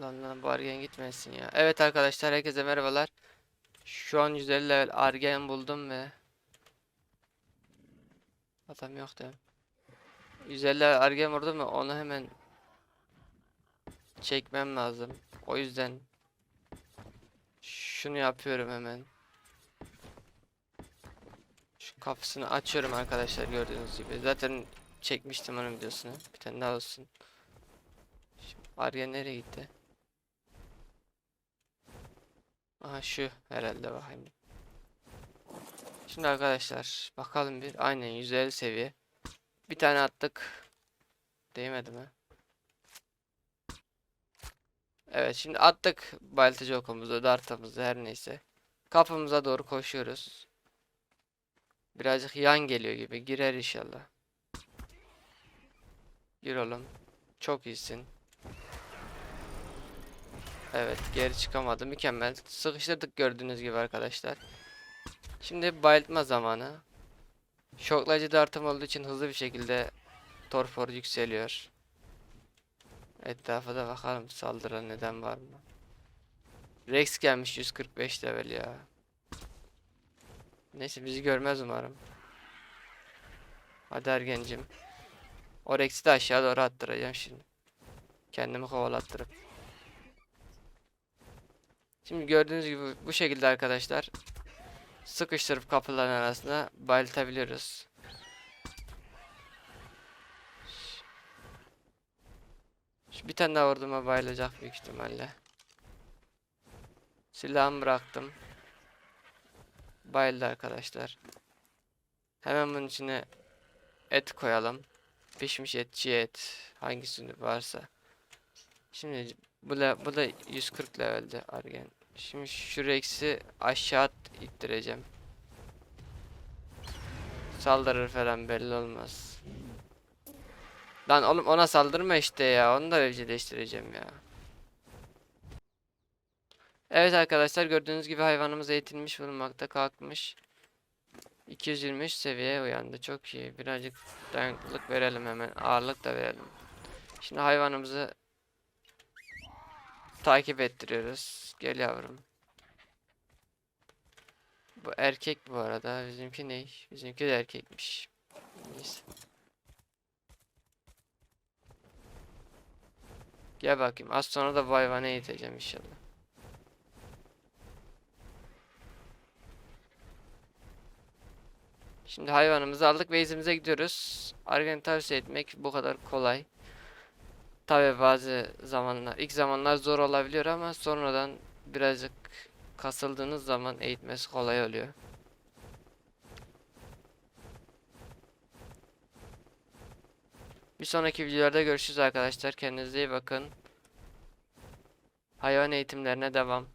Lan lan bu Argen gitmesin ya. Evet arkadaşlar herkese merhabalar. Şu an 150 level Argen buldum ve Adam yok değil mi? 150 level Argen vurdum ve onu hemen çekmem lazım. O yüzden şunu yapıyorum hemen. Şu kapısını açıyorum arkadaşlar gördüğünüz gibi. Zaten çekmiştim onun videosunu. Bir tane daha olsun. Argen nereye gitti? Aha şu herhalde bakayım. Şimdi arkadaşlar bakalım bir aynen 150 seviye. Bir tane attık. Değmedi mi? Evet şimdi attık baltacı okumuzu, dartamızı her neyse. Kapımıza doğru koşuyoruz. Birazcık yan geliyor gibi. Girer inşallah. Gir oğlum. Çok iyisin. Evet geri çıkamadı. Mükemmel. Sıkıştırdık gördüğünüz gibi arkadaşlar. Şimdi bayıltma zamanı. Şoklayıcı dartım olduğu için hızlı bir şekilde torpor yükseliyor. Etrafa da bakalım saldıran neden var mı? Rex gelmiş 145 level ya. Neyse bizi görmez umarım. Hadi Ergencim. O Rex'i de aşağı doğru attıracağım şimdi. Kendimi kovalattırıp. Şimdi gördüğünüz gibi bu şekilde arkadaşlar sıkıştırıp kapıların arasına bayıltabiliyoruz. Şu bir tane daha vurduğuma bayılacak büyük ihtimalle. Silahımı bıraktım. Bayıldı arkadaşlar. Hemen bunun içine et koyalım. Pişmiş et, çiğ et. Hangisini varsa. Şimdi bu da, bu da 140 levelde Argen. Şimdi şu Rex'i aşağı ittireceğim. Saldırır falan belli olmaz. Lan oğlum ona saldırma işte ya. Onu da evcilleştireceğim ya. Evet arkadaşlar gördüğünüz gibi hayvanımız eğitilmiş bulunmakta kalkmış. 223 seviyeye uyandı. Çok iyi. Birazcık dayanıklılık verelim hemen. Ağırlık da verelim. Şimdi hayvanımızı takip ettiriyoruz. Gel yavrum. Bu erkek bu arada. Bizimki ne? Bizimki de erkekmiş. Neyse. Gel bakayım. Az sonra da hayvanı eğiteceğim inşallah. Şimdi hayvanımızı aldık ve izimize gidiyoruz. Argen tavsiye etmek bu kadar kolay. Tabi bazı zamanlar, ilk zamanlar zor olabiliyor ama sonradan birazcık kasıldığınız zaman eğitmesi kolay oluyor. Bir sonraki videolarda görüşürüz arkadaşlar. Kendinize iyi bakın. Hayvan eğitimlerine devam.